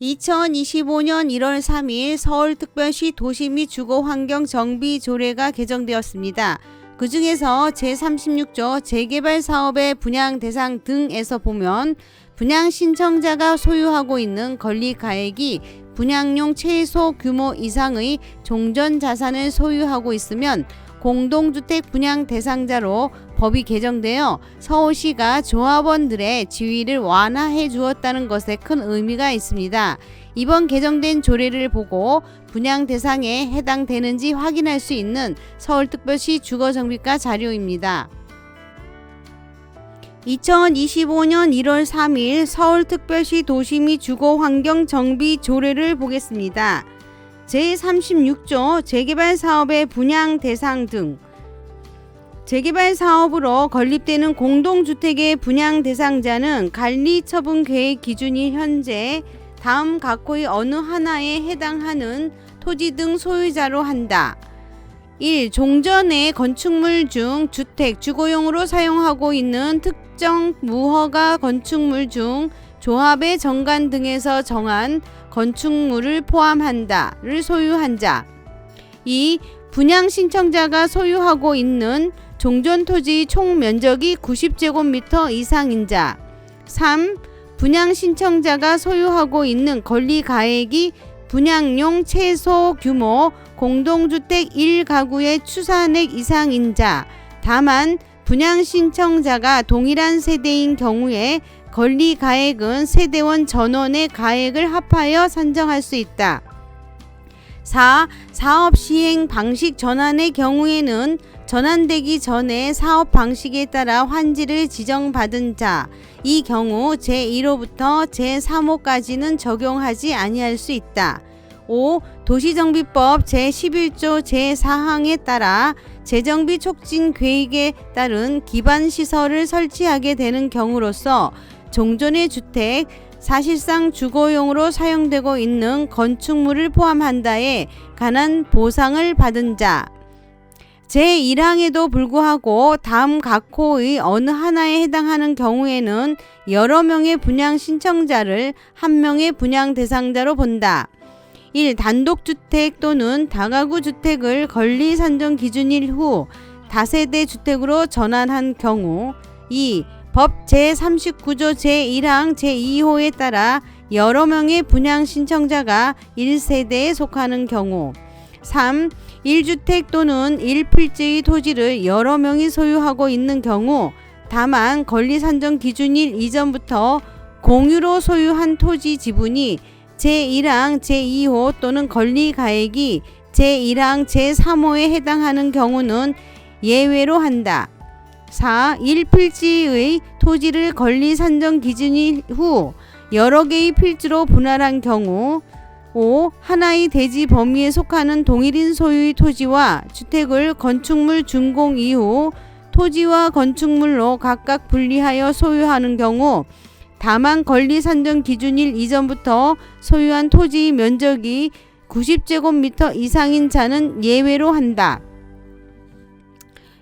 2025년 1월 3일 서울특별시 도시 및 주거 환경 정비 조례가 개정되었습니다. 그 중에서 제36조 재개발 사업의 분양 대상 등에서 보면 분양 신청자가 소유하고 있는 권리 가액이 분양용 최소 규모 이상의 종전 자산을 소유하고 있으면 공동주택 분양 대상자로 법이 개정되어 서울시가 조합원들의 지위를 완화해 주었다는 것에 큰 의미가 있습니다. 이번 개정된 조례를 보고 분양 대상에 해당되는지 확인할 수 있는 서울특별시 주거정비과 자료입니다. 2025년 1월 3일 서울특별시 도시 및 주거환경 정비 조례를 보겠습니다. 제36조 재개발 사업의 분양 대상 등 재개발 사업으로 건립되는 공동주택의 분양 대상자는 관리 처분 계획 기준이 현재 다음 각호의 어느 하나에 해당하는 토지 등 소유자로 한다. 1. 종전의 건축물 중 주택, 주거용으로 사용하고 있는 특정 무허가 건축물 중 조합의 정관 등에서 정한 건축물을 포함한다를 소유한 자. 2. 분양 신청자가 소유하고 있는 종전 토지 총 면적이 90제곱미터 이상인 자. 3. 분양 신청자가 소유하고 있는 권리 가액이 분양용 최소 규모 공동주택 1가구의 추산액 이상인 자. 다만 분양 신청자가 동일한 세대인 경우에 권리 가액은 세대원 전원의 가액을 합하여 산정할 수 있다. 4. 사업 시행 방식 전환의 경우에는 전환되기 전에 사업 방식에 따라 환지를 지정받은 자, 이 경우 제1호부터 제3호까지는 적용하지 아니할 수 있다. 5. 도시정비법 제11조 제4항에 따라 재정비 촉진 계획에 따른 기반 시설을 설치하게 되는 경우로서 종전의 주택, 사실상 주거용으로 사용되고 있는 건축물을 포함한다에 관한 보상을 받은 자. 제1항에도 불구하고 다음 각호의 어느 하나에 해당하는 경우에는 여러 명의 분양 신청자를 한 명의 분양 대상자로 본다. 1. 단독주택 또는 다가구 주택을 권리 산정 기준일 후 다세대 주택으로 전환한 경우 2. 법 제39조 제1항 제2호에 따라 여러 명의 분양 신청자가 1세대에 속하는 경우 3. 1주택 또는 1필지의 토지를 여러 명이 소유하고 있는 경우 다만 권리 산정 기준일 이전부터 공유로 소유한 토지 지분이 제1항 제2호 또는 권리 가액이 제1항 제3호에 해당하는 경우는 예외로 한다. 4. 1필지의 토지를 권리 산정 기준일 후 여러 개의 필지로 분할한 경우 5. 하나의 대지 범위에 속하는 동일인 소유의 토지와 주택을 건축물 준공 이후 토지와 건축물로 각각 분리하여 소유하는 경우 다만 권리 산정 기준일 이전부터 소유한 토지 면적이 90제곱미터 이상인 자는 예외로 한다.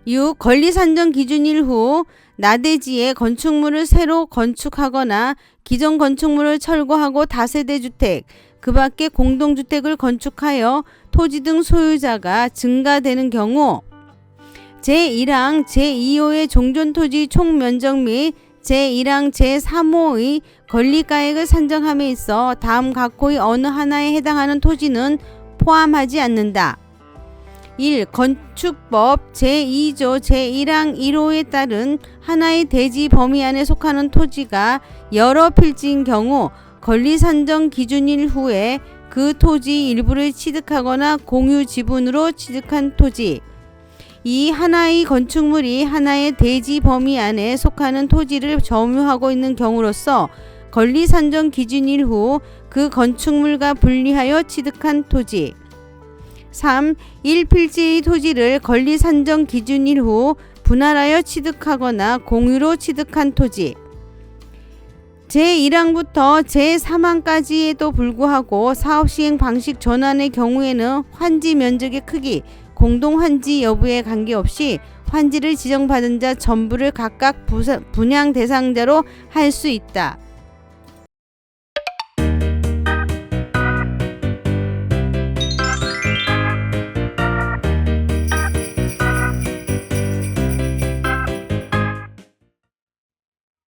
6. 권리 산정 기준일 후 나대지에 건축물을 새로 건축하거나 기존 건축물을 철거하고 다세대 주택, 그 밖에 공동주택을 건축하여 토지 등 소유자가 증가되는 경우 제1항 제2호의 종전토지 총면적 및 제1항 제3호의 권리가액을 산정함에 있어 다음 각호의 어느 하나에 해당하는 토지는 포함하지 않는다. 1. 건축법 제2조 제1항 1호에 따른 하나의 대지 범위 안에 속하는 토지가 여러 필지인 경우 권리 산정 기준일 후에 그 토지 일부를 취득하거나 공유 지분으로 취득한 토지 이 하나의 건축물이 하나의 대지 범위 안에 속하는 토지를 점유하고 있는 경우로서 권리 산정 기준일 후 그 건축물과 분리하여 취득한 토지 3. 1필지의 토지를 권리 산정 기준일 후 분할하여 취득하거나 공유로 취득한 토지 제1항부터 제3항까지에도 불구하고 사업 시행 방식 전환의 경우에는 환지 면적의 크기, 공동 환지 여부에 관계없이 환지를 지정받은 자 전부를 각각 분양 대상자로 할 수 있다.